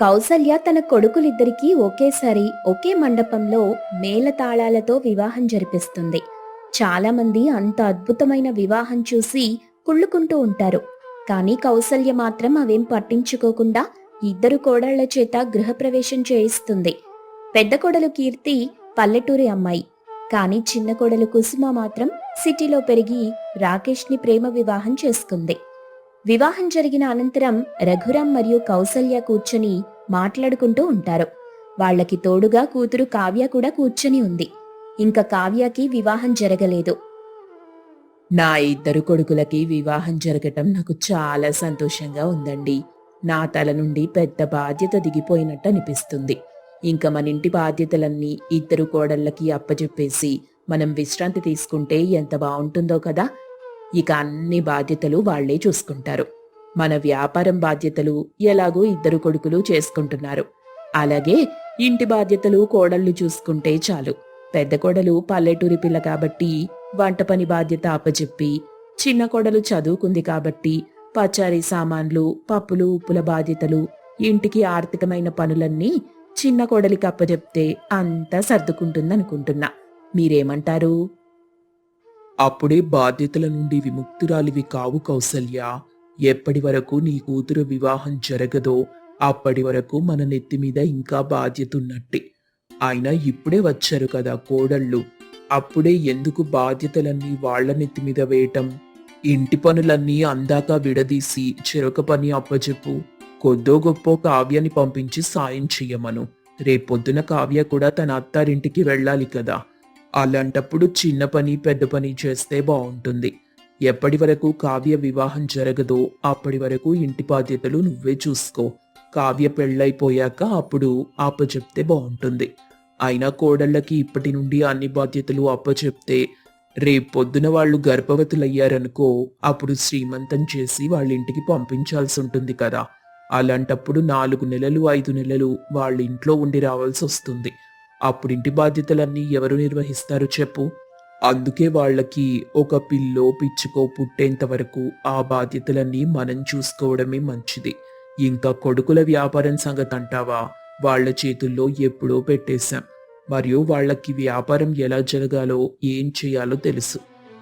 కౌసల్య తన కొడుకులిద్దరికీ ఒకేసారి ఒకే మండపంలో మేళతాళాలతో వివాహం జరిపిస్తుంది. చాలామంది అంత అద్భుతమైన వివాహం చూసి కుళ్ళుకుంటూ ఉంటారు. కానీ కౌసల్య మాత్రం అవేం పట్టించుకోకుండా ఇద్దరు కోడళ్ళ చేత గృహప్రవేశం చేయిస్తుంది. పెద్ద కోడలు కీర్తి పల్లెటూరి అమ్మాయి. కానీ చిన్న కోడలు కుసుమ మాత్రం సిటీలో పెరిగి రాకేష్ని ప్రేమ వివాహం చేసుకుంది. వివాహం జరిగిన అనంతరం రఘురాం మరియు కౌసల్య కూర్చొని మాట్లాడుకుంటూ ఉంటారు. వాళ్ళకి తోడుగా కూతురు కావ్య కూడా కూర్చొని ఉంది. ఇంకా కావ్యకి వివాహం జరగలేదు. నా ఇద్దరు కొడుకులకి వివాహం జరగటం నాకు చాలా సంతోషంగా ఉందండి. నా తల నుండి పెద్ద బాధ్యత దిగిపోయినట్టు అనిపిస్తుంది. ఇంకా మన ఇంటి బాధ్యతలన్నీ ఇద్దరు కోడళ్ళకి అప్పచెప్పేసి మనం విశ్రాంతి తీసుకుంటే ఎంత బాగుంటుందో కదా? ఇక అన్ని బాధ్యతలు వాళ్ళే చూసుకుంటారు. మన వ్యాపారం బాధ్యతలు ఎలాగో ఇద్దరు కొడుకులు చేసుకుంటున్నారు. అలాగే ఇంటి బాధ్యతలు కోడళ్ళు చూసుకుంటే చాలు. పెద్ద కోడలు పల్లెటూరి పిల్ల కాబట్టి వంట పని బాధ్యత అప్పచెప్పి చిన్న కోడలు చదువుకుంది కాబట్టి పచారీ సామాన్లు పప్పులు ఉప్పుల బాధ్యతలు ఇంటికి ఆర్థికమైన పనులన్నీ చిన్న కోడలికి అప్పచెప్తే అంతా సర్దుకుంటుందనుకుంటున్నా. మీరేమంటారు? అప్పుడే బాధ్యతల నుండి విముక్తురాలివి కావు కౌసల్య. ఎప్పటి వరకు నీ కూతురు వివాహం జరగదో అప్పటి వరకు మన నెత్తి మీద ఇంకా బాధ్యత ఉన్నట్టే. అయినా ఇప్పుడే వచ్చారు కదా కోడళ్ళు. అప్పుడే ఎందుకు బాధ్యతలన్నీ వాళ్ళ నెత్తి మీద వేయటం? ఇంటి పనులన్నీ అందాక విడదీసి చెరొక పని అప్పచెప్పు కొద్దో గొప్ప కావ్యాన్ని పంపించి సాయం చెయ్యమను. రేపొద్దున కావ్య కూడా తన అత్తారింటికి వెళ్ళాలి కదా. అలాంటప్పుడు చిన్న పని పెద్ద పని చేస్తే బాగుంటుంది ఎప్పటి వరకు కావ్య వివాహం జరగదో అప్పటి వరకు ఇంటి బాధ్యతలు నువ్వే చూసుకో. కావ్య పెళ్ళైపోయాక అప్పుడు అప్పచెప్తే బాగుంటుంది అయినా కోడళ్ళకి ఇప్పటి నుండి అన్ని బాధ్యతలు అప్పచెప్తే రేపు పొద్దున వాళ్ళు గర్భవతులయ్యారనుకో అప్పుడు శ్రీమంతం చేసి వాళ్ళ ఇంటికి పంపించాల్సి ఉంటుంది కదా. అలాంటప్పుడు నాలుగు నెలలు ఐదు నెలలు వాళ్ళ ఇంట్లో ఉండి రావాల్సి వస్తుంది అప్పుడు ఇంటి బాధ్యతలన్నీ ఎవరు నిర్వహిస్తారు చెప్పు. అందుకే వాళ్ళకి ఒక పిల్లో పిచ్చుకో పుట్టేంత వరకు ఆ బాధ్యతలన్నీ మనం చూసుకోవడమే మంచిది. ఇంకా కొడుకుల వ్యాపారం సంగతి అంటావా? వాళ్ళ చేతుల్లో ఎప్పుడో పెట్టేశాం. మరియు వాళ్ళకి వ్యాపారం ఎలా జరగాలో ఏం చేయాలో తెలుసు.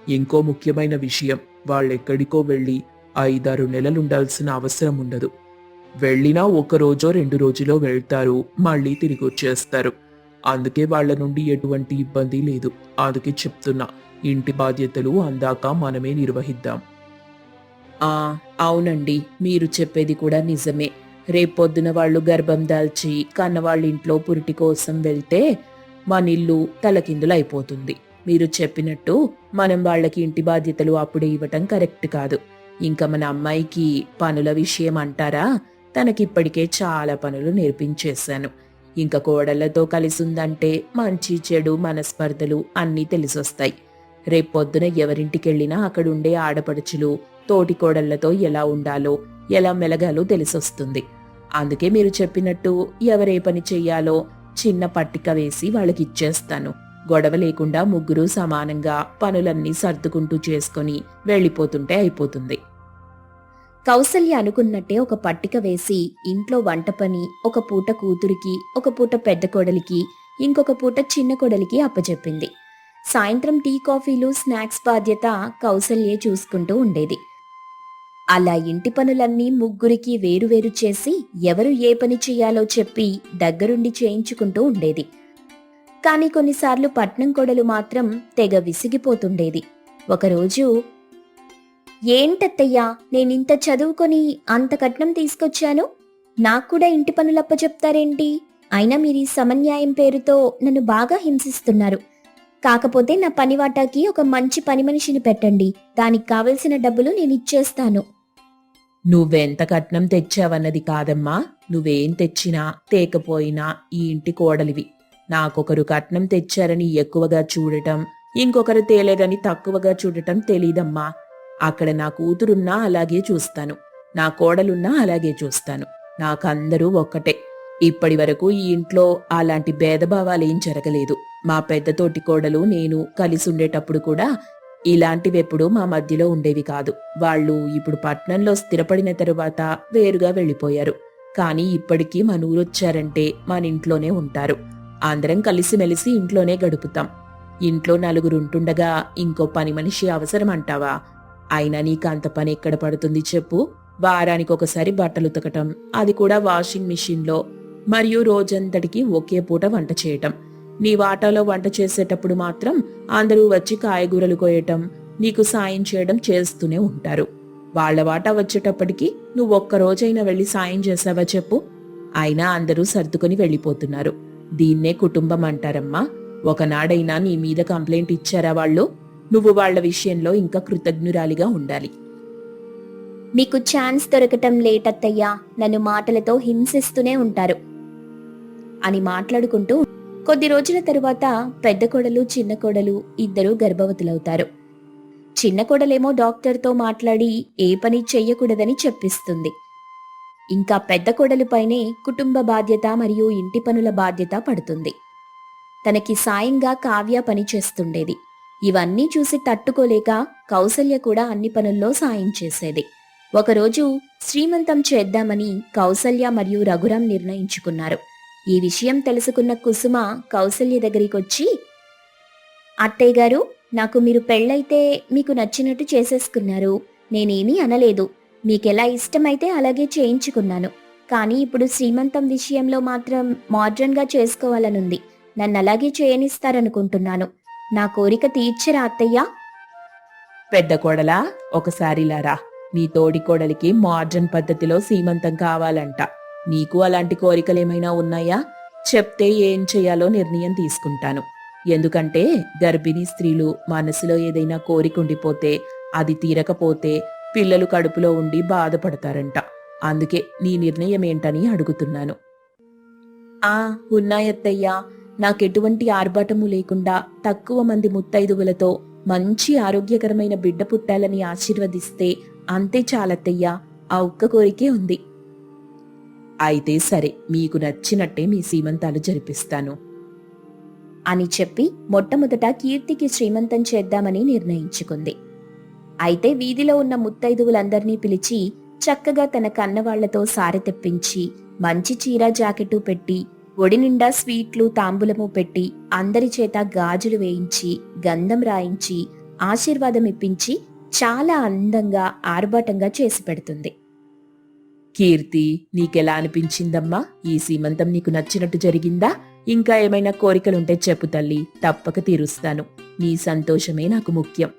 ఇంకో ముఖ్యమైన విషయం వాళ్ళెక్కడికో వెళ్ళి ఐదారు నెలలు ఉండాల్సిన అవసరం ఉండదు. వెళ్ళినా ఒక రోజో రెండు రోజులో వెళ్తారు మళ్ళీ తిరిగి వచ్చేస్తారు అందుకే వాళ్ళ నుండి ఎటువంటి ఇబ్బంది లేదు. అందుకే చెప్తున్నా ఇంటి బాధ్యతలు అందాక మనమే నిర్వహిద్దాం. ఆ అవునండి. మీరు చెప్పేది కూడా నిజమే. రేపొద్దున వాళ్ళు గర్భం దాల్చి కన్నవాళ్ళ ఇంట్లో పురిటి కోసం వెళ్తే మన ఇల్లు తలకిందులైపోతుంది. మీరు చెప్పినట్టు మనం వాళ్ళకి ఇంటి బాధ్యతలు అప్పుడే ఇవ్వటం కరెక్ట్ కాదు. ఇంకా మన అమ్మాయికి పనుల విషయం అంటారా? తనకిప్పటికే చాలా పనులు నేర్పించేశాను. ఇంకా కోడళ్ళతో కలిసి ఉందంటే మంచి చెడు మనస్పర్ధలు అన్నీ తెలిసొస్తాయి. రేపొద్దున ఎవరింటికెళ్ళినా అక్కడుండే ఆడపడుచులు తోటి కోడళ్ళతో ఎలా ఉండాలో ఎలా మెలగాలో తెలిసొస్తుంది. అందుకే మీరు చెప్పినట్టు ఎవరే పని చెయ్యాలో చిన్న పట్టిక వేసి వాళ్ళకి ఇచ్చేస్తాను గొడవ లేకుండా ముగ్గురు సమానంగా పనులన్నీ సర్దుకుంటూ చేసుకొని వెళ్ళిపోతుంటే అయిపోతుంది. కౌసల్య అనుకున్నట్టే ఒక పట్టిక వేసి ఇంట్లో వంట పని ఒక పూట కూతురికి ఒక పూట పెద్ద కోడలికి ఇంకొక పూట చిన్న కోడలికి అప్పచెప్పింది. సాయంత్రం టీ కాఫీలు స్నాక్స్ బాధ్యత కౌసల్యే చూసుకుంటూ ఉండేది. అలా ఇంటి పనులన్నీ ముగ్గురికి వేరువేరు చేసి ఎవరు ఏ పని చేయాలో చెప్పి దగ్గరుండి చేయించుకుంటూ ఉండేది. కానీ కొన్నిసార్లు పట్నం కొడలు మాత్రం తెగ విసిగిపోతుండేది. ఒకరోజు ఏంటత్తయ్యా నేనింత చదువుకొని అంత కట్నం తీసుకొచ్చాను? నాకు కూడా ఇంటి పనులప్ప చెప్తారేంటి? అయినా మీరు ఈ సమన్యాయం పేరుతో నన్ను బాగా హింసిస్తున్నారు. కాకపోతే నా పనివాటాకి ఒక మంచి పని మనిషిని పెట్టండి. దానికి కావలసిన డబ్బులు నేను ఇచ్చేస్తాను. నువ్వెంత కట్నం తెచ్చావన్నది కాదమ్మా. నువ్వేం తెచ్చినా తేకపోయినా ఈ ఇంటి కోడలివి. నాకొకరు కట్నం తెచ్చారని ఎక్కువగా చూడటం ఇంకొకరు తేలేదని తక్కువగా చూడటం తెలీదమ్మా. అక్కడ నా కూతురున్నా అలాగే చూస్తాను. నా కోడలున్నా అలాగే చూస్తాను. నాకందరూ ఒక్కటే. ఇప్పటి వరకు ఈ ఇంట్లో అలాంటి భేదభావాలేం జరగలేదు. మా పెద్ద తోటి కోడలు నేను కలిసి ఉండేటప్పుడు కూడా ఇలాంటివెప్పుడూ మా మధ్యలో ఉండేవి కాదు. వాళ్ళు ఇప్పుడు పట్నంలో స్థిరపడిన తరువాత వేరుగా వెళ్ళిపోయారు. కానీ ఇప్పటికీ మన ఊరొచ్చారంటే మన ఇంట్లోనే ఉంటారు. అందరం కలిసిమెలిసి ఇంట్లోనే గడుపుతాం. ఇంట్లో నలుగురు ఉంటుండగా ఇంకో పని మనిషి అవసరం అంటావా అయినా నీకు అంత పని ఎక్కడ పడుతుంది చెప్పు. వారానికి ఒకసారి బట్టలు ఉతకటం అది కూడా వాషింగ్ మిషన్లో. మరియు రోజంతటికి ఒకే పూట వంట చేయటం. నీ వాటాలో వంట చేసేటప్పుడు మాత్రం అందరూ వచ్చి కాయగూరలు కోయటం నీకు సాయం చేయడం చేస్తూనే ఉంటారు. వాళ్ళ వాటా వచ్చేటప్పటికి నువ్వు ఒక్క రోజైనా వెళ్ళి సాయం చేసావా చెప్పు. అయినా అందరూ సర్దుకొని వెళ్ళిపోతున్నారు. దీన్నే కుటుంబం అంటారమ్మా. ఒకనాడైనా నీ మీద కంప్లైంట్ ఇచ్చారా వాళ్ళు? నువ్వు వాళ్ళ విషయంలో ఇంకా కృతజ్ఞురాలిగా ఉండాలి. మీకు ఛాన్స్ దొరకటం లేటత్తయ్యా నన్ను మాటలతో హింసిస్తూనే ఉంటారు. అని మాట్లాడుకుంటూ కొద్ది రోజుల తరువాత పెద్ద కోడలు చిన్న కోడలు ఇద్దరూ గర్భవతులవుతారు. చిన్న కోడలేమో డాక్టర్తో మాట్లాడి ఏ పని చెయ్యకూడదని చెప్పిస్తుంది. ఇంకా పెద్ద కోడలుపైనే కుటుంబ బాధ్యత మరియు ఇంటి పనుల బాధ్యత పడుతుంది. తనకి సాయంగా కావ్య పని చేస్తుండేది. ఇవన్నీ చూసి తట్టుకోలేక కౌసల్య కూడా అన్ని పనుల్లో సాయం చేసేది. ఒకరోజు శ్రీమంతం చేద్దామని కౌసల్య మరియు రఘురాం నిర్ణయించుకున్నారు. ఈ విషయం తెలుసుకున్న కుసుమ కౌసల్య దగ్గరికొచ్చి అత్తయ్య గారు నాకు మీరు పెళ్ళైతే మీకు నచ్చినట్టు చేసేసుకున్నారు. నేనేమీ అనలేదు. మీకెలా ఇష్టమైతే అలాగే చేయించుకున్నాను. కానీ ఇప్పుడు శ్రీమంతం విషయంలో మాత్రం మోడ్రన్గా చేసుకోవాలనుంది. నన్ను అలాగే చేయనిస్తారనుకుంటున్నాను. నా కోరిక తీర్చరా అత్తయ్య? పెద్ద కోడలా ఒకసారిలారా నీ తోడి కోడలికి మోడ్రన్ పద్ధతిలో సీమంతం కావాలంట. నీకు అలాంటి కోరికలేమైనా ఉన్నాయా? చెప్తే ఏం చేయాలో నిర్ణయం తీసుకుంటాను. ఎందుకంటే గర్భిణీ స్త్రీలు మనసులో ఏదైనా కోరిక ఉండిపోతే అది తీరకపోతే పిల్లలు కడుపులో ఉండి బాధపడతారంట. అందుకే నీ నిర్ణయం ఏంటని అడుగుతున్నాను. ఆ ఉన్నాయత్తయ్యా. నాకెటువంటి ఆర్భాటము లేకుండా తక్కువ మంది ముత్తైదువులతో మంచి ఆరోగ్యకరమైన బిడ్డ పుట్టాలని ఆశీర్వదిస్తే అంతే చాలత్తయ్యా ఆ ఒక్క కోరికే ఉంది. అయితే సరే మీకు నచ్చినట్టే మీ సీమంతాలు జరిపిస్తాను. అని చెప్పి మొట్టమొదట కీర్తికి శ్రీమంతం చేద్దామని నిర్ణయించుకుంది. అయితే వీధిలో ఉన్న ముత్తైదువులందర్నీ పిలిచి చక్కగా తన కన్నవాళ్ళతో సారె తెప్పించి మంచి చీర జాకెట్టు పెట్టి ఒడి నిండా స్వీట్లు తాంబూలము పెట్టి అందరి చేత గాజులు వేయించి గంధం రాయించి ఆశీర్వాదం ఇప్పించి చాలా అందంగా ఆర్భాటంగా చేసి పెడుతుంది. కీర్తి నీకెలా అనిపించిందమ్మా? ఈ సీమంతం నీకు నచ్చినట్టు జరిగిందా? ఇంకా ఏమైనా కోరికలుంటే చెప్పు తల్లి తప్పక తీరుస్తాను. నీ సంతోషమే నాకు ముఖ్యం.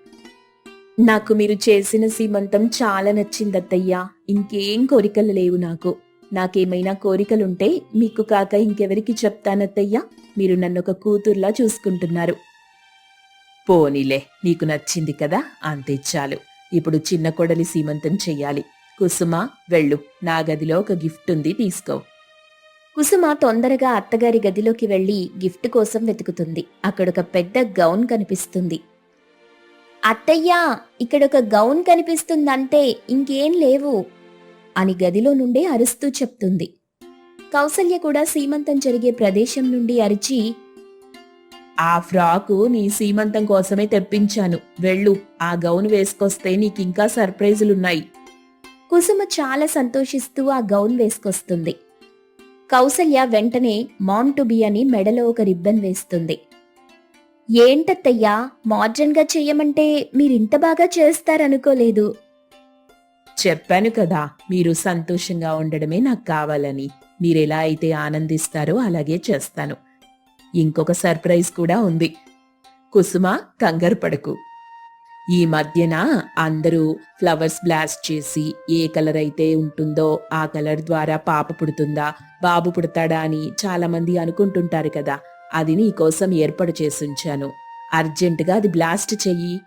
నాకు మీరు చేసిన సీమంతం చాలా నచ్చిందత్తయ్యా. ఇంకేం కోరికలు లేవు నాకు. నాకేమైనా కోరికలుంటే మీకు కాక ఇంకెవరికి చెప్తానత్తయ్యా? మీరు నన్ను ఒక కూతుర్లా చూసుకుంటున్నారు. పోనీలే నీకు నచ్చింది కదా? అంతే చాలు. ఇప్పుడు చిన్న కొడలి సీమంతం చెయ్యాలి. కుసుమ వెళ్ళు. నా గదిలో ఒక గిఫ్ట్ ఉంది తీసుకో. కుసుమ తొందరగా అత్తగారి గదిలోకి వెళ్ళి గిఫ్ట్ కోసం వెతుకుతుంది. అక్కడొక పెద్ద గౌన్ కనిపిస్తుంది. అత్తయ్యా ఇక్కడొక గౌన్ కనిపిస్తుందంటే ఇంకేం లేవు. అని గదిలో నుండే అరుస్తూ చెప్తుంది. కౌసల్య కూడా సీమంతం జరిగే ప్రదేశం నుండి అరిచి ఆ ఫ్రాకు నీ సీమంతం కోసమే తెప్పించాను. వెళ్ళు ఆ గౌన్ వేసుకొస్తే నీకింకా సర్ప్రైజులున్నాయి. కుసుమ చాలా సంతోషిస్తూ ఆ గౌన్ వేసుకొస్తుంది. కౌసల్య వెంటనే మామ్ టు బి అని మెడలో ఒక రిబ్బన్ వేస్తుంది. ఏంటత్తయ్యా మోడ్రన్గా చేయమంటే చెయ్యమంటే మీరింత బాగా చేస్తారనుకోలేదు. చెప్పాను కదా మీరు సంతోషంగా ఉండడమే నాకు కావాలని. మీరెలా అయితే ఆనందిస్తారో అలాగే చేస్తాను. ఇంకొక సర్ప్రైజ్ కూడా ఉంది. కుసుమ కంగారు పడకు. ఈ మధ్యన అందరూ ఫ్లవర్స్ బ్లాస్ట్ చేసి ఏ కలర్ అయితే ఉంటుందో ఆ కలర్ ద్వారా పాప పుడుతుందా బాబు పుడతాడా అని చాలా మంది అనుకుంటుంటారు కదా అది నీకోసం ఏర్పాటు చేసుంచాను అర్జెంటుగా అది బ్లాస్ట్ చెయ్యి.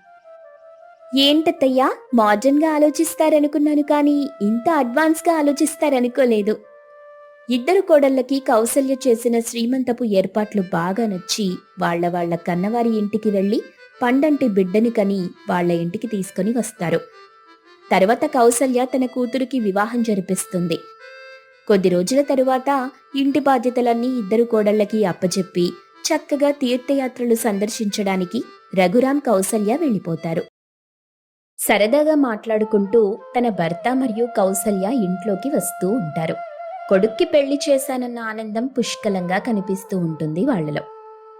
ఏంటత్తయ్యా? మోడ్రన్గా ఆలోచిస్తారనుకున్నాను కానీ ఇంత అడ్వాన్స్గా ఆలోచిస్తారనుకోలేదు. ఇద్దరు కోడళ్ళకి కౌసల్య చేసిన శ్రీమంతపు ఏర్పాట్లు బాగా నచ్చి వాళ్ళ వాళ్ళ కన్నవారి ఇంటికి వెళ్ళి పండంటి బిడ్డని కని వాళ్ళ ఇంటికి తీసుకొని వస్తారు. తర్వాత కౌసల్య తన కూతురికి వివాహం జరిపిస్తుంది. కొద్ది రోజుల తరువాత ఇంటి బాధ్యతలన్నీ ఇద్దరు కోడళ్ళకి అప్పచెప్పి చక్కగా తీర్థయాత్రలు సందర్శించడానికి రఘురాం కౌసల్య వెళ్ళిపోతారు. సరదాగా మాట్లాడుకుంటూ తన భర్త మరియు కౌసల్య ఇంట్లోకి వస్తూ ఉంటారు. కొడుక్కి పెళ్ళి చేశానన్న ఆనందం పుష్కలంగా కనిపిస్తూ ఉంటుంది వాళ్ళలో.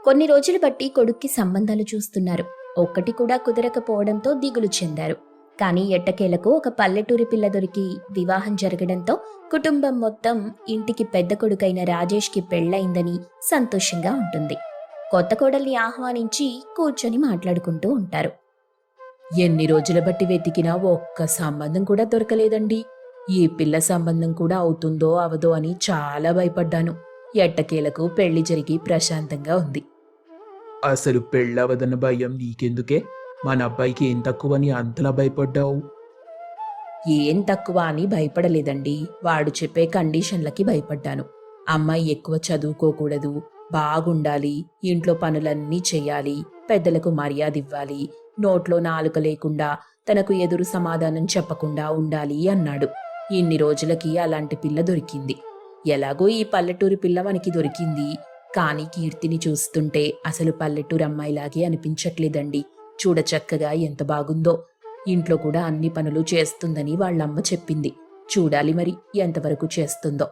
కొన్ని రోజులు బట్టి కొడుక్కి సంబంధాలు చూస్తున్నారు. ఒక్కటి కూడా కుదరకపోవడంతో దిగులు చెందారు. కానీ ఎట్టకేలకు ఒక పల్లెటూరి పిల్ల దొరికి వివాహం జరగడంతో కుటుంబం మొత్తం ఇంటికి పెద్ద కొడుకైన రాజేష్కి పెళ్ళయిందని సంతోషంగా ఉంటుంది. కొత్త కోడల్ని ఆహ్వానించి కూర్చొని మాట్లాడుకుంటూ ఉంటారు. ఎన్ని రోజుల బట్టి వెతికినా ఒక్క సంబంధం కూడా దొరకలేదండి. ఈ పిల్ల సంబంధం కూడా అవుతుందో అవదో అని చాలా భయపడ్డాను. ఎట్టకేలకు పెళ్ళి జరిగి ప్రశాంతంగా ఉంది. అసలు పెళ్ళవదన్న భయం నీకెందుకే? మన అబ్బాయికి ఏం తక్కువని అంతలా భయపడ్డావు? ఏం తక్కువ అని భయపడలేదండి. వాడు చెప్పే కండిషన్లకి భయపడ్డాను. అమ్మాయి ఎక్కువ చదువుకోకూడదు బాగుండాలి ఇంట్లో పనులన్నీ చెయ్యాలి పెద్దలకు మర్యాద ఇవ్వాలి నోట్లో నాలుక లేకుండా తనకు ఎదురు సమాధానం చెప్పకుండా ఉండాలి అన్నాడు. ఇన్ని రోజులకి అలాంటి పిల్ల దొరికింది. ఎలాగో ఈ పల్లెటూరి పిల్ల మనకి దొరికింది. కానీ కీర్తిని చూస్తుంటే అసలు పల్లెటూరు అమ్మాయిలాగే అనిపించట్లేదండి. చూడచక్కగా ఎంత బాగుందో. ఇంట్లో కూడా అన్ని పనులు చేస్తుందని వాళ్ళమ్మ చెప్పింది. చూడాలి మరి ఎంతవరకు చేస్తుందో.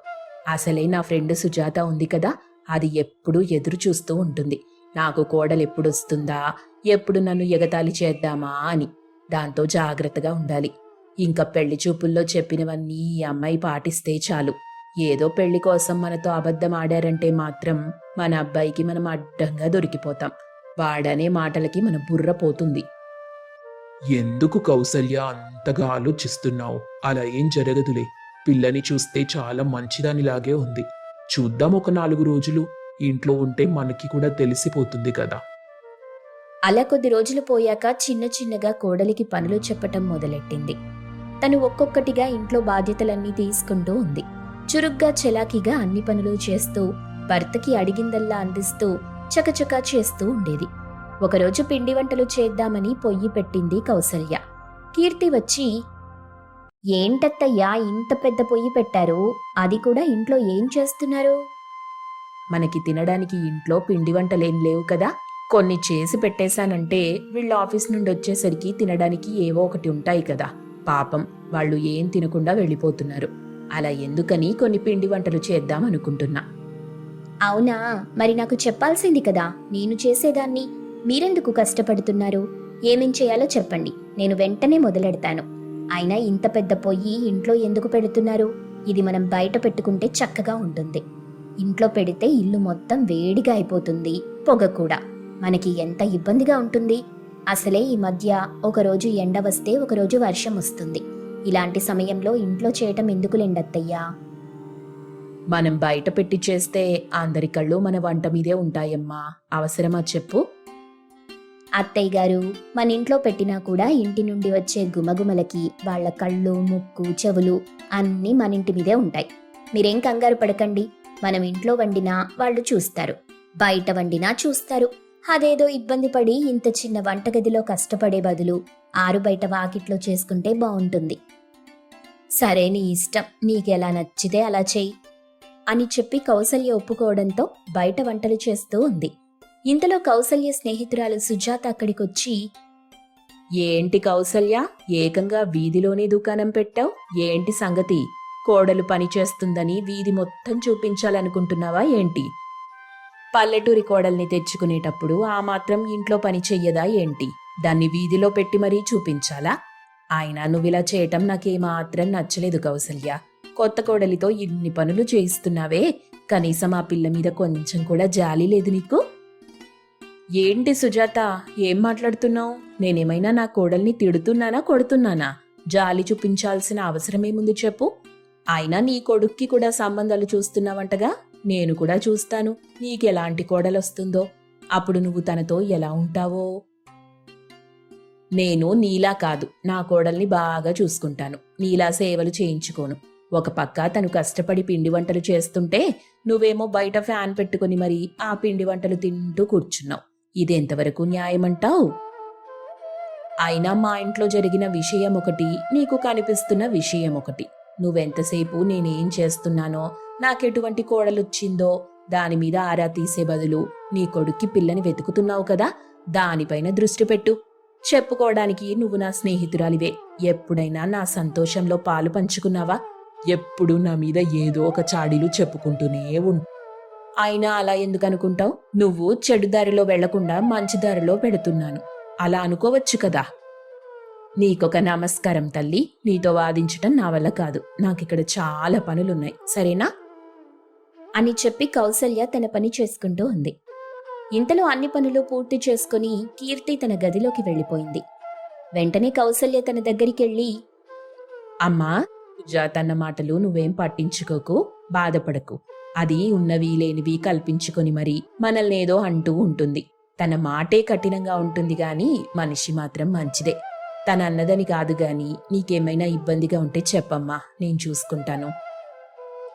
అసలే నా ఫ్రెండ్ సుజాత ఉంది కదా అది ఎప్పుడూ ఎదురు చూస్తూ ఉంటుంది. నాకు కోడలు ఎప్పుడొస్తుందా ఎప్పుడు నన్ను ఎగతాళి చేద్దామా అని. దాంతో జాగ్రత్తగా ఉండాలి. ఇంకా పెళ్ళి చూపుల్లో చెప్పినవన్నీ ఈ అమ్మాయి పాటిస్తే చాలు. ఏదో పెళ్ళి కోసం మనతో అబద్ధం ఆడారంటే మాత్రం మన అబ్బాయికి మనం అడ్డంగా దొరికిపోతాం. వాడనే మాటలకి మన బుర్ర పోతుంది. ఎందుకు కౌసల్య అంతగా ఆలోచిస్తున్నావు? అలా ఏం జరగదులే. పిల్లని చూస్తే చాలా మంచిదానిలాగే ఉంది. చూద్దాం ఒక నాలుగు రోజులు. ఇంట్లో ఉంటే మనకి కూడా తెలిసిపోతుంది కదా. అలా కొద్ది రోజులు పోయాక చిన్న చిన్నగా కోడలికి పనులు చెప్పటం మొదలెట్టింది. తను ఒక్కొక్కటిగా ఇంట్లో బాధ్యతలన్నీ తీసుకుంటూ ఉంది. చురుగ్గా చెలాకీగా అన్ని పనులు చేస్తూ భర్తకి అడిగిందల్లా అందిస్తూ చకచకా చేస్తూ ఉండేది. ఒకరోజు పిండి వంటలు చేద్దామని పొయ్యి పెట్టింది కౌసల్య. కీర్తి వచ్చి ఏంటత్తయ్యా ఇంత పెద్ద పొయ్యి పెట్టారు? అది కూడా ఇంట్లో ఏం చేస్తున్నారు? మనకి తినడానికి ఇంట్లో పిండి వంటలేం లేవు కదా. కొన్ని చేసి పెట్టేశానంటే వీళ్ళ ఆఫీస్ నుండి వచ్చేసరికి తినడానికి ఏవో ఒకటి ఉంటాయి కదా. పాపం వాళ్ళు ఏం తినకుండా వెళ్ళిపోతున్నారు. అలా ఎందుకని కొన్ని పిండి వంటలు చేద్దాం అనుకుంటున్నా. అవునా? మరి నాకు చెప్పాల్సింది కదా. నేను చేసేదాన్ని. మీరెందుకు కష్టపడుతున్నారు? ఏమేం చేయాలో చెప్పండి. నేను వెంటనే మొదలెడతాను. అయినా ఇంత పెద్ద పొయ్యి ఇంట్లో ఎందుకు పెడుతున్నారు? ఇది మనం బయట పెట్టుకుంటే చక్కగా ఉంటుంది. ఇంట్లో పెడితే ఇల్లు మొత్తం వేడిగా అయిపోతుంది పొగ కూడా. మనకి ఎంత ఇబ్బందిగా ఉంటుంది? అసలే ఈ మధ్య ఒకరోజు ఎండ వస్తే ఒకరోజు వర్షం వస్తుంది. ఇలాంటి సమయంలో ఇంట్లో చేయటం ఎందుకులేండత్తయ్యా మనం బయట పెట్టి చేస్తే అందరి కళ్ళు మన వంట మీదే ఉంటాయమ్మా. అవసరమా చెప్పు? అత్తయ్య గారు మన ఇంట్లో పెట్టినా కూడా ఇంటి నుండి వచ్చే గుమగుమలకి వాళ్ళ కళ్ళు ముక్కు చెవులు అన్నీ మన ఇంటి మీదే ఉంటాయి. మీరేం కంగారు పడకండి. మనం ఇంట్లో వండినా వాళ్ళు చూస్తారు. బయట వండినా చూస్తారు. అదేదో ఇబ్బంది పడి ఇంత చిన్న వంటగదిలో కష్టపడే బదులు ఆరు బయట వాకిట్లో చేసుకుంటే బాగుంటుంది సరే నీ ఇష్టం నీకెలా నచ్చితే అలా చెయ్యి అని చెప్పి కౌసల్య ఒప్పుకోవడంతో బయట వంటలు చేస్తూ ఉంది. ఇంతలో కౌసల్య స్నేహితురాలు సుజాత అక్కడికొచ్చి ఏంటి కౌసల్య ఏకంగా వీధిలోనే దుకాణం పెట్టావు? ఏంటి సంగతి? కోడలు పనిచేస్తుందని వీధి మొత్తం చూపించాలనుకుంటున్నావా ఏంటి? పల్లెటూరి కోడల్ని తెచ్చుకునేటప్పుడు ఆ మాత్రం ఇంట్లో పని చెయ్యదా ఏంటి? దాన్ని వీధిలో పెట్టి మరీ చూపించాలా? ఆయన నువ్విలా చేయటం నాకేమాత్రం నచ్చలేదు కౌసల్య. కొత్త కోడలితో ఇన్ని పనులు చేయిస్తున్నావే. కనీసం ఆ పిల్ల మీద కొంచెం కూడా జాలి లేదు నీకు? ఏంటి సుజాత? ఏం మాట్లాడుతున్నావు? నేనేమైనా నా కోడల్ని తిడుతున్నానా కొడుతున్నానా? జాలి చూపించాల్సిన అవసరమేముంది చెప్పు. అయినా నీ కొడుక్కి కూడా సంబంధాలు చూస్తున్నావంటగా? నేను కూడా చూస్తాను. నీకెలాంటి కోడలొస్తుందో? అప్పుడు నువ్వు తనతో ఎలా ఉంటావో? నేను నీలా కాదు. నా కోడల్ని బాగా చూసుకుంటాను. నీలా సేవలు చేయించుకోను. ఒక పక్క తను కష్టపడి పిండి వంటలు చేస్తుంటే నువ్వేమో బయట ఫ్యాన్ పెట్టుకుని మరి ఆ పిండి వంటలు తింటూ కూర్చున్నావు. ఇదెంతవరకు న్యాయమంటావు? అయినా మా ఇంట్లో జరిగిన విషయం ఒకటి నీకు కనిపిస్తున్న విషయం ఒకటి. నువ్వెంతసేపు నేనేం చేస్తున్నానో నాకెటువంటి కోడలొచ్చిందో దాని మీద ఆరా తీసే బదులు నీ కొడుక్కి పిల్లని వెతుకుతున్నావు కదా దానిపైన దృష్టి పెట్టు. చెప్పుకోవడానికి నువ్వు నా స్నేహితురాలివే. ఎప్పుడైనా నా సంతోషంలో పాలు పంచుకున్నావా? ఎప్పుడు నా మీద ఏదో ఒక చాడీలు చెప్పుకుంటూనే ఉంటు అయినా అలా ఎందుకు అనుకుంటావు నువ్వు చెడు దారిలో వెళ్ళకుండా మంచి దారిలో పెడుతున్నాను. అలా అనుకోవచ్చు కదా. నీకొక నమస్కారం తల్లి. నీతో వాదించటం నా వల్ల కాదు. నాకిక్కడ చాలా పనులున్నాయి. సరేనా? అని చెప్పి కౌసల్య తన పని చేసుకుంటూ ఉంది. ఇంతలో అన్ని పనులు పూర్తి చేసుకుని కీర్తి తన గదిలోకి వెళ్ళిపోయింది. వెంటనే కౌసల్య తన దగ్గరికి వెళ్ళి అమ్మా సుజాత తన మాటలు నువ్వేం పట్టించుకోకు బాధపడకు. అది ఉన్నవి లేనివి కల్పించుకొని మరి మనల్నేదో అంటూ ఉంటుంది. తన మాటే కఠినంగా ఉంటుంది గాని మనిషి మాత్రం మంచిదే. తన అన్నదని కాదు గాని నీకేమైనా ఇబ్బందిగా ఉంటే చెప్పమ్మా నేను చూసుకుంటాను.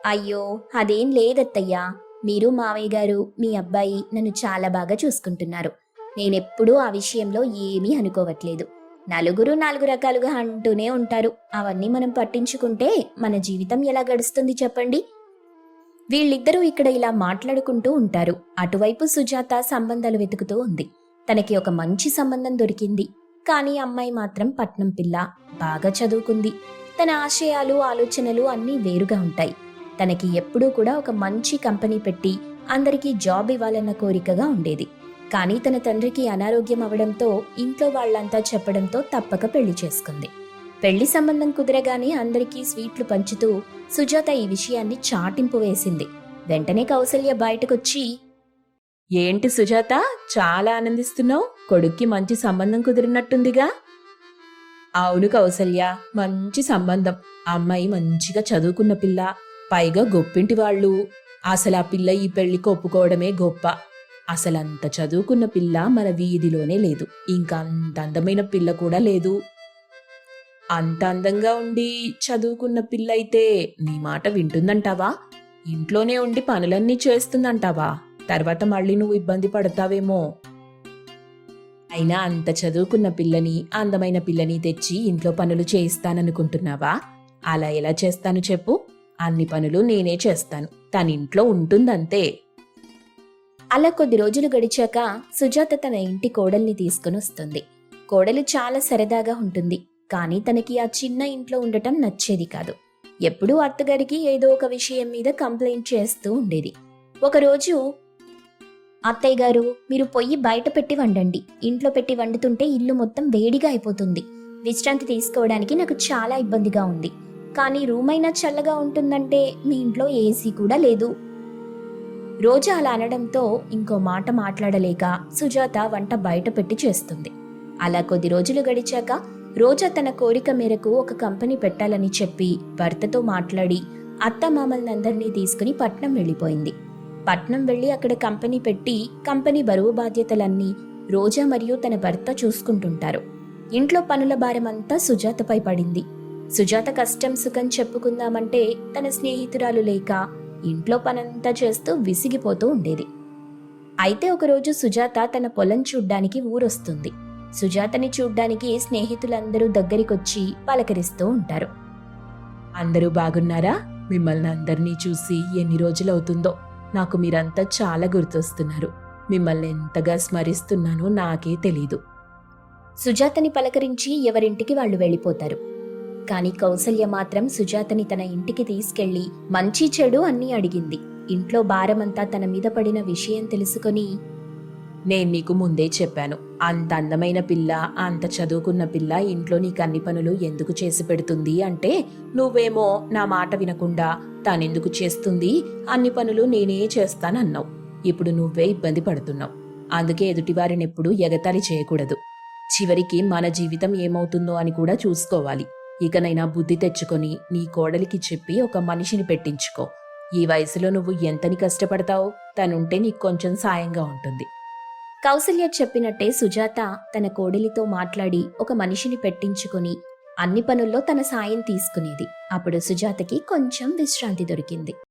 అయ్యో అదేం లేదత్తయ్యా. మీరు మావయ్య గారు మీ అబ్బాయి నన్ను చాలా బాగా చూసుకుంటున్నారు. నేనెప్పుడూ ఆ విషయంలో ఏమీ అనుకోవట్లేదు. నలుగురు నాలుగు రకాలుగా అంటూనే ఉంటారు. అవన్నీ మనం పట్టించుకుంటే మన జీవితం ఎలా గడుస్తుంది చెప్పండి? వీళ్ళిద్దరూ ఇక్కడ ఇలా మాట్లాడుకుంటూ ఉంటారు. అటువైపు సుజాత సంబంధాలు వెతుకుతూ ఉంది. తనకి ఒక మంచి సంబంధం దొరికింది. కానీ అమ్మాయి మాత్రం పట్నం పిల్ల. బాగా చదువుకుంది. తన ఆశయాలు ఆలోచనలు అన్నీ వేరుగా ఉంటాయి. తనకి ఎప్పుడూ కూడా ఒక మంచి కంపెనీ పెట్టి అందరికీ జాబ్ ఇవ్వాలన్న కోరికగా ఉండేది. కానీ తన తండ్రికి అనారోగ్యం అవడంతో ఇంట్లో వాళ్ళంతా చెప్పడంతో తప్పక పెళ్ళి చేసుకుంది. పెళ్ళి సంబంధం కుదరగానే అందరికీ స్వీట్లు పంచుతూ సుజాత ఈ విషయాన్ని చాటింపు వేసింది. వెంటనే కౌసల్య బయటకొచ్చి ఏంటి సుజాత? చాలా ఆనందిస్తున్నావు. కొడుక్కి మంచి సంబంధం కుదిరినట్టుందిగా. అవును కౌసల్య మంచి సంబంధం. అమ్మాయి మంచిగా చదువుకున్న పిల్ల. పైగా గొప్పింటి వాళ్ళు. అసలు ఆ పిల్ల ఈ పెళ్ళికి ఒప్పుకోవడమే గొప్ప. అసలంత చదువుకున్న పిల్ల మన వీధిలోనే లేదు. ఇంకా అంత అందమైన పిల్ల కూడా లేదు. అంత అందంగా ఉండి చదువుకున్న పిల్ల అయితే నీ మాట వింటుందంటావా? ఇంట్లోనే ఉండి పనులన్నీ చేస్తుందంటావా? తర్వాత మళ్ళీ నువ్వు ఇబ్బంది పడతావేమో. అయినా అంత చదువుకున్న పిల్లని అందమైన పిల్లని తెచ్చి ఇంట్లో పనులు చేయిస్తాననుకుంటున్నావా? అలా ఎలా చేస్తాను చెప్పు. అన్ని పనులు నేనే చేస్తాను. తన ఇంట్లో ఉంటుందంతే. అలా కొద్ది రోజులు గడిచాక సుజాత తన ఇంటి కోడల్ని తీసుకుని వస్తుంది. కోడలు చాలా సరదాగా ఉంటుంది. కానీ తనకి ఆ చిన్న ఇంట్లో ఉండటం నచ్చేది కాదు. ఎప్పుడూ అత్తగారికి ఏదో ఒక విషయం మీద కంప్లైంట్ చేస్తూ ఉండేది. ఒకరోజు అత్తయ్య గారు మీరు పొయ్యి బయట పెట్టి వండండి. ఇంట్లో పెట్టి వండుతుంటే ఇల్లు మొత్తం వేడిగా అయిపోతుంది. విశ్రాంతి తీసుకోవడానికి నాకు చాలా ఇబ్బందిగా ఉంది. కానీ రూమ్ అయినా చల్లగా ఉంటుందంటే మీ ఇంట్లో ఏసీ కూడా లేదు. రోజా అలా అనడంతో ఇంకో మాట మాట్లాడలేక సుజాత వంట బయట పెట్టి చేస్తుంది. అలా కొద్ది రోజులు గడిచాక రోజా తన కోరిక మేరకు ఒక కంపెనీ పెట్టాలని చెప్పి భర్తతో మాట్లాడి అత్త మామల్నందరినీ తీసుకుని పట్నం వెళ్ళిపోయింది. పట్నం వెళ్ళి అక్కడ కంపెనీ పెట్టి కంపెనీ బరువు బాధ్యతలన్నీ రోజా మరియు తన భర్త చూసుకుంటుంటారు. ఇంట్లో పనుల భారమంతా సుజాతపై పడింది. సుజాత కష్టం సుఖం చెప్పుకుందామంటే తన స్నేహితురాలు లేక ఇంట్లో పనంతా చేస్తూ విసిగిపోతూ ఉండేది. అయితే ఒకరోజు సుజాత తన పొలం చూడ్డానికి ఊరొస్తుంది. సుజాతని చూడ్డానికి స్నేహితులందరూ దగ్గరికొచ్చి పలకరిస్తూ ఉంటారు. అందరూ బాగున్నారా? మిమ్మల్ని అందరినీ చూసి ఎన్ని రోజులవుతుందో? నాకు మీరంతా చాలా గుర్తొస్తున్నారు. మిమ్మల్ని ఎంతగా స్మరిస్తున్నానో నాకే తెలీదు. సుజాతని పలకరించి ఎవరింటికి వాళ్ళు వెళ్ళిపోతారు. కానీ కౌసల్య మాత్రం సుజాతని తన ఇంటికి తీసుకెళ్ళి మంచి చెడు అన్నీ అడిగింది. ఇంట్లో భారమంతా తన మీద పడిన విషయం తెలుసుకొని నేను నీకు ముందే చెప్పాను. అంత అందమైన పిల్ల అంత చదువుకున్న పిల్ల ఇంట్లో నీకు అన్ని పనులు ఎందుకు చేసి పెడుతుంది అంటే నువ్వేమో నా మాట వినకుండా తానెందుకు చేస్తుంది అన్ని పనులు నేనే చేస్తానన్నావు. ఇప్పుడు నువ్వే ఇబ్బంది పడుతున్నావు. అందుకే ఎదుటివారిని ఎప్పుడు ఎగతాళి చేయకూడదు. చివరికి మన జీవితం ఏమవుతుందో అని కూడా చూసుకోవాలి. ఇకనైనా బుద్ధి తెచ్చుకొని నీ కోడలికి చెప్పి ఒక మనిషిని పెట్టించుకో. ఈ వయసులో నువ్వు ఎంతని కష్టపడతావు తనుంటే నీకు కొంచెం సాయంగా ఉంటుంది. కౌసల్య చెప్పినట్టే సుజాత తన కోడలితో మాట్లాడి ఒక మనిషిని పెట్టించుకుని అన్ని పనుల్లో తన సాయం తీసుకునేది. అప్పుడు సుజాతకి కొంచెం విశ్రాంతి దొరికింది.